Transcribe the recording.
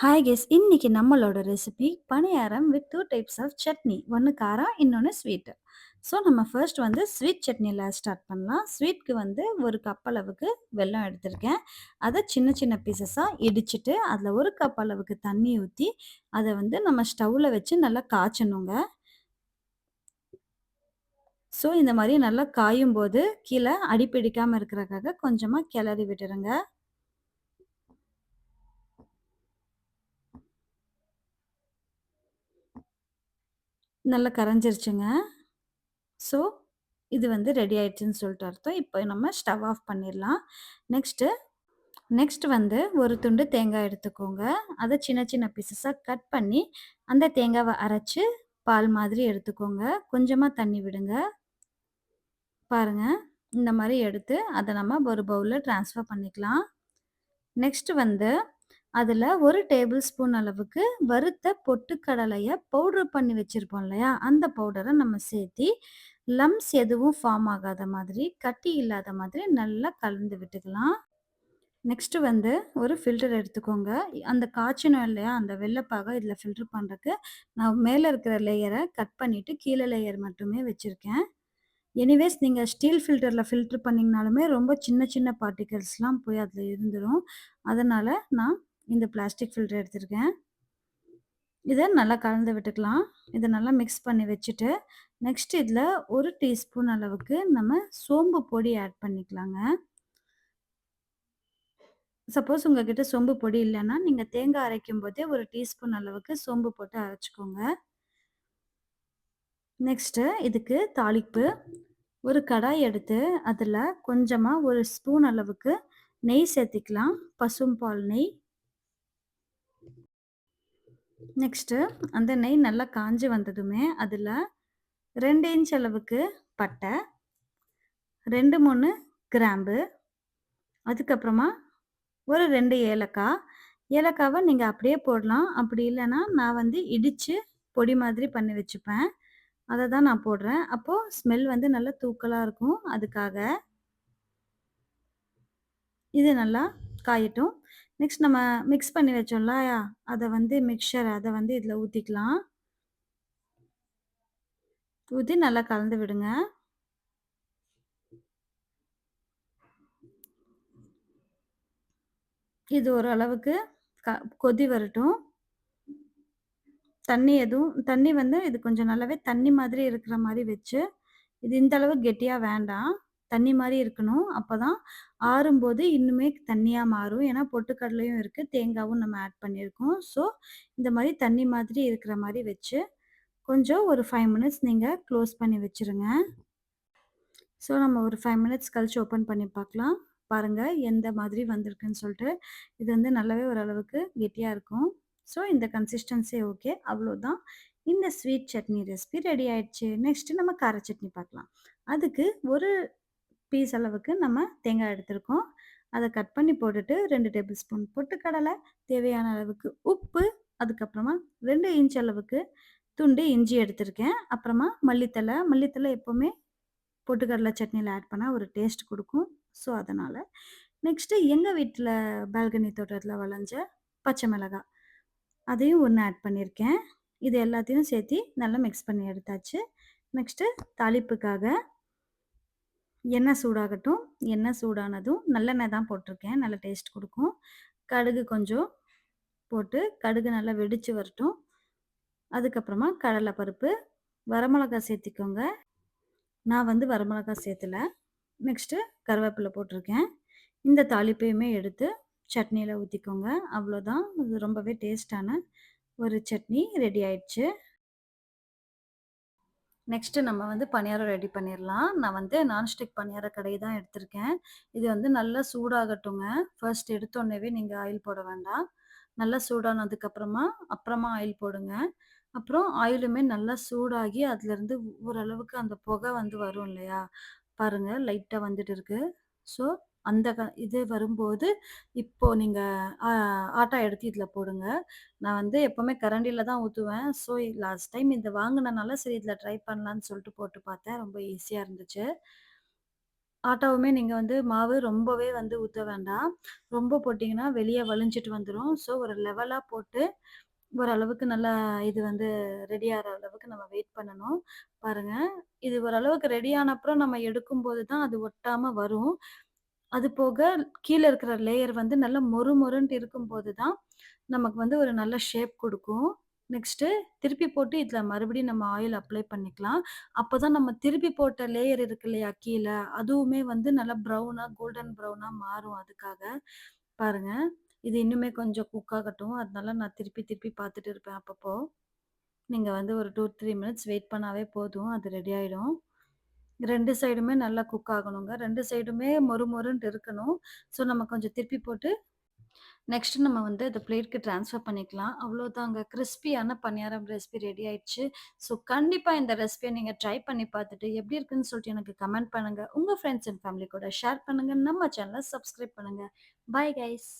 Hi guys இன்னைக்கு நம்மளோட recipe paniyaram with two types of chutney. ஒன்று காரம் இன்னொன்று ஸ்வீட்டு ஸோ நம்ம ஃபர்ஸ்ட் வந்து ஸ்வீட் சட்னியில் ஸ்டார்ட் பண்ணலாம். ஸ்வீட்க்கு வந்து ஒரு கப் அளவுக்கு வெல்லம் எடுத்திருக்கேன். அதை சின்ன சின்ன பீசஸாக இடிச்சிட்டு அதில் ஒரு கப் அளவுக்கு தண்ணி ஊற்றி அதை வந்து நம்ம ஸ்டவ்வில் வச்சு நல்லா காய்ச்சணுங்க. ஸோ இந்த மாதிரி நல்லா காயும் போது கீழே அடிப்பிடிக்காமல் இருக்கிறக்காக கொஞ்சமாக கிளறி விட்டுருங்க. நல்லா கரைஞ்சிருச்சுங்க. ஸோ இது வந்து ரெடி ஆயிடுச்சுன்னு சொல்லிட்டு அர்த்தம். இப்போ நம்ம ஸ்டவ் ஆஃப் பண்ணிடலாம். நெக்ஸ்ட்டு நெக்ஸ்ட் வந்து ஒரு துண்டு தேங்காய் எடுத்துக்கோங்க. அதை சின்ன சின்ன பீசஸாக கட் பண்ணி அந்த தேங்காவை அரைச்சி பால் மாதிரி எடுத்துக்கோங்க. கொஞ்சமாக தண்ணி விடுங்க. பாருங்கள் இந்த மாதிரி எடுத்து அதை நம்ம ஒரு பவுலில் ட்ரான்ஸ்ஃபர் பண்ணிக்கலாம். நெக்ஸ்ட் வந்து அதில் ஒரு டேபிள் ஸ்பூன் அளவுக்கு வறுத்த பொட்டுக்கடலையை பவுடர் பண்ணி வச்சுருப்போம் இல்லையா? அந்த பவுடரை நம்ம சேர்த்தி லம்ஸ் எதுவும் ஃபார்ம் ஆகாத மாதிரி கட்டி இல்லாத மாதிரி நல்லா கலந்து விட்டுக்கலாம். நெக்ஸ்ட்டு வந்து ஒரு ஃபில்டர் எடுத்துக்கோங்க. அந்த காய்ச்சணும் இல்லையா? அந்த வெள்ளைப்பாக இதில் ஃபில்டர் பண்ணுறக்கு நான் மேலே இருக்கிற லேயரை கட் பண்ணிவிட்டு கீழே லேயர் மட்டுமே வச்சுருக்கேன். எனிவேஸ் நீங்கள் ஸ்டீல் ஃபில்டரில் ஃபில்ட்ரு பண்ணிங்கனாலுமே ரொம்ப சின்ன சின்ன பார்ட்டிகல்ஸ்லாம் போய் அதில் இருந்துடும் அதனால் நான் இந்த பிளாஸ்டிக் ஃபில்டர் எடுத்திருக்கேன். இதை நல்லா கலந்து விட்டுக்கலாம். இதை நல்லா மிக்ஸ் பண்ணி வச்சுட்டு நெக்ஸ்ட் இதில் ஒரு டீஸ்பூன் அளவுக்கு நம்ம சோம்பு பொடி ஆட் பண்ணிக்கலாங்க. சப்போஸ் உங்ககிட்ட சோம்பு பொடி இல்லைன்னா நீங்கள் தேங்காய் அரைக்கும் போதே ஒரு டீஸ்பூன் அளவுக்கு சோம்பு போட்டு அரைச்சிக்கோங்க. நெக்ஸ்ட்டு இதுக்கு தாளிப்பு. ஒரு கடாய் எடுத்து அதில் கொஞ்சமாக ஒரு ஸ்பூன் அளவுக்கு நெய் சேர்த்திக்கலாம். பசும்பால் நெய் நெக்ஸ்ட்டு அந்த நெய் நல்லா காஞ்சி வந்ததுமே அதில் ரெண்டு இன்ச் அளவுக்கு பட்டை ரெண்டு மூணு கிராம்பு அதுக்கப்புறமா ஒரு ரெண்டு ஏலக்காய். ஏலக்காவை நீங்கள் அப்படியே போடலாம். அப்படி இல்லைன்னா நான் வந்து இடித்து பொடி மாதிரி பண்ணி வச்சுப்பேன். அதை தான் நான் போடுறேன். அப்போது ஸ்மெல் வந்து நல்லா தூக்கலாக இருக்கும். அதுக்காக இது நல்லா காயட்டும் நெக்ஸ்ட் நம்ம மிக்ஸ் பண்ணி வச்சோம்ல அதை வந்து மிக்சர் அதை வந்து இதில் ஊற்றிக்கலாம் ஊற்றி நல்லா கலந்து விடுங்க. இது ஓரளவுக்கு க கொதி வரட்டும். தண்ணி எதுவும் தண்ணி வந்து இது கொஞ்சம் நல்லாவே தண்ணி மாதிரி இருக்கிற மாதிரி வச்சு இது இந்த அளவு கெட்டியாக வேண்டாம். தண்ணி மாதிரி இருக்கணும். அப்போ தான் ஆறும்போது இன்னுமே தண்ணியாக மாறும். ஏன்னா பொட்டுக்கடலையும் இருக்குது தேங்காவும் நம்ம ஆட் பண்ணியிருக்கோம். ஸோ இந்த மாதிரி தண்ணி மாதிரி இருக்கிற மாதிரி வச்சு கொஞ்சம் ஒரு ஃபைவ் மினிட்ஸ் நீங்கள் க்ளோஸ் பண்ணி வச்சுருங்க. ஸோ நம்ம ஒரு ஃபைவ் மினிட்ஸ் கழிச்சு ஓப்பன் பண்ணி பார்க்கலாம். பாருங்கள் எந்த மாதிரி வந்திருக்குன்னு சொல்லிட்டு. இது வந்து நல்லாவே ஓரளவுக்கு கெட்டியாக இருக்கும். ஸோ இந்த கன்சிஸ்டன்சி ஓகே அவ்வளோதான் இந்த ஸ்வீட் சட்னி ரெசிபி ரெடி ஆயிடுச்சு. நெக்ஸ்ட்டு நம்ம கார சட்னி பார்க்கலாம். அதுக்கு ஒரு பீஸ் அளவுக்கு நம்ம தேங்காய் எடுத்திருக்கோம். அதை கட் பண்ணி போட்டுட்டு ரெண்டு டேபிள் ஸ்பூன் பொட்டுக்கடலை தேவையான அளவுக்கு உப்பு அதுக்கப்புறமா ரெண்டு இன்ச் அளவுக்கு துண்டு இஞ்சி எடுத்திருக்கேன். அப்புறமா மல்லித்தலை மல்லித்தலை எப்போவுமே பொட்டுக்கடலை சட்னியில் ஆட் பண்ணால் ஒரு டேஸ்ட் கொடுக்கும். ஸோ அதனால் நெக்ஸ்ட்டு எங்கள் வீட்டில் பால்கனி தோட்டத்தில் வளைஞ்ச பச்சை மிளகாய். அதையும் ஒன்று ஆட் பண்ணியிருக்கேன் இது எல்லாத்தையும் சேர்த்து நல்லா மிக்ஸ் பண்ணி எடுத்தாச்சு. நெக்ஸ்ட்டு தாளிப்புக்காக எண்ணெய் சூடாகட்டும் எண்ணெய் சூடானதும் நல்லெண்ணெய் தான் போட்டிருக்கேன். நல்ல டேஸ்ட் கொடுக்கும். கடுகு கொஞ்சம் போட்டு கடுகு நல்லா வெடித்து வரட்டும். அதுக்கப்புறமா கடலைப்பருப்பு வரமிளகா சேர்த்திக்கோங்க. நான் வந்து வரமிளகா சேர்த்துல. நெக்ஸ்ட்டு கருவேப்பிலை போட்டிருக்கேன். இந்த தாளிப்பையுமே எடுத்து சட்னியில் ஊற்றிக்கோங்க அவ்வளோதான் இது ரொம்பவே டேஸ்டான ஒரு சட்னி ரெடி ஆயிடுச்சு. நெக்ஸ்ட்டு நம்ம வந்து பணியாரம் ரெடி பண்ணிடலாம் நான் வந்து நான்ஸ்டிக் பணியார கடை தான் எடுத்திருக்கேன். இது வந்து நல்லா சூடாகட்டுங்க. ஃபர்ஸ்ட் எடுத்தோடனேவே நீங்கள் ஆயில் போட வேண்டாம். நல்லா சூடானதுக்கப்புறமா அப்புறமா ஆயில் போடுங்க. அப்புறம் ஆயிலுமே நல்லா சூடாகி அதுலேருந்து ஓரளவுக்கு அந்த புகை வந்து வரும் இல்லையா? பாருங்கள் லைட்டாக வந்துட்டு இருக்குது ஸோ அந்த க இது வரும்போது இப்போ நீங்கள் ஆட்டா எடுத்து இதில் போடுங்க. நான் வந்து எப்போவுமே கரண்டியில் தான் ஊற்றுவேன் ஸோ லாஸ்ட் டைம் இந்த வாங்கினனால சரி இதில் ட்ரை பண்ணலான்னு சொல்லிட்டு போட்டு பார்த்தேன். ரொம்ப ஈஸியாக இருந்துச்சு. ஆட்டாவுமே நீங்க வந்து மாவு ரொம்பவே வந்து ஊற்ற வேண்டாம். ரொம்ப போட்டிங்கன்னா வெளியே வழிஞ்சிட்டு வந்துடும் ஸோ ஒரு லெவலாக போட்டு ஓரளவுக்கு நல்லா இது வந்து ரெடி ஆகிற அளவுக்கு நம்ம வெயிட் பண்ணணும். பாருங்க, இது ஓரளவுக்கு ரெடி ஆன அப்புறம் நம்ம எடுக்கும்போது தான் அது ஒட்டாம வரும். அது போக கீழே இருக்கிற லேயர் வந்து நல்லா மொறு மொறுன்ட்டு இருக்கும்போது தான், நமக்கு வந்து ஒரு நல்ல ஷேப் கொடுக்கும் நெக்ஸ்ட்டு திருப்பி போட்டு இதில் மறுபடியும் நம்ம ஆயில் அப்ளை பண்ணிக்கலாம். அப்போ தான் நம்ம திருப்பி போட்ட லேயர் இருக்கு இல்லையா கீழே அதுவுமே வந்து நல்லா ப்ரௌனாக கோல்டன் ப்ரௌனாக மாறும் அதுக்காக. பாருங்கள் இது இன்னுமே கொஞ்சம் குக் ஆகட்டும். அதனால நான் திருப்பி திருப்பி பார்த்துட்டு இருப்பேன் அப்பப்போ. நீங்கள் வந்து ஒரு 2, 3 மினிட்ஸ் வெயிட் பண்ணாவே போதும். அது ரெடி ஆகிடும் ரெண்டு சைடுமே நல்லா குக் ஆகணுங்க. ரெண்டு சைடுமே மொறு மொறுன்ட்டு இருக்கணும். ஸோ நம்ம கொஞ்சம் திருப்பி போட்டு நெக்ஸ்ட் நம்ம வந்து அத பிளேட்க்கு ட்ரான்ஸ்ஃபர் பண்ணிக்கலாம். அவ்வளோதாங்க. கிரிஸ்பியான பணியாரம் ரெசிபி ரெடி ஆயிடுச்சு. ஸோ கண்டிப்பாக இந்த ரெசிபியை நீங்கள் ட்ரை பண்ணி பார்த்துட்டு எப்படி இருக்குன்னு சொல்லிட்டு எனக்கு கமெண்ட் பண்ணுங்க. உங்கள் ஃப்ரெண்ட்ஸ் அண்ட் ஃபேமிலி கூட ஷேர் பண்ணுங்க. நம்ம சேனலை சப்ஸ்கிரைப் பண்ணுங்கள் பாய் கைஸ்.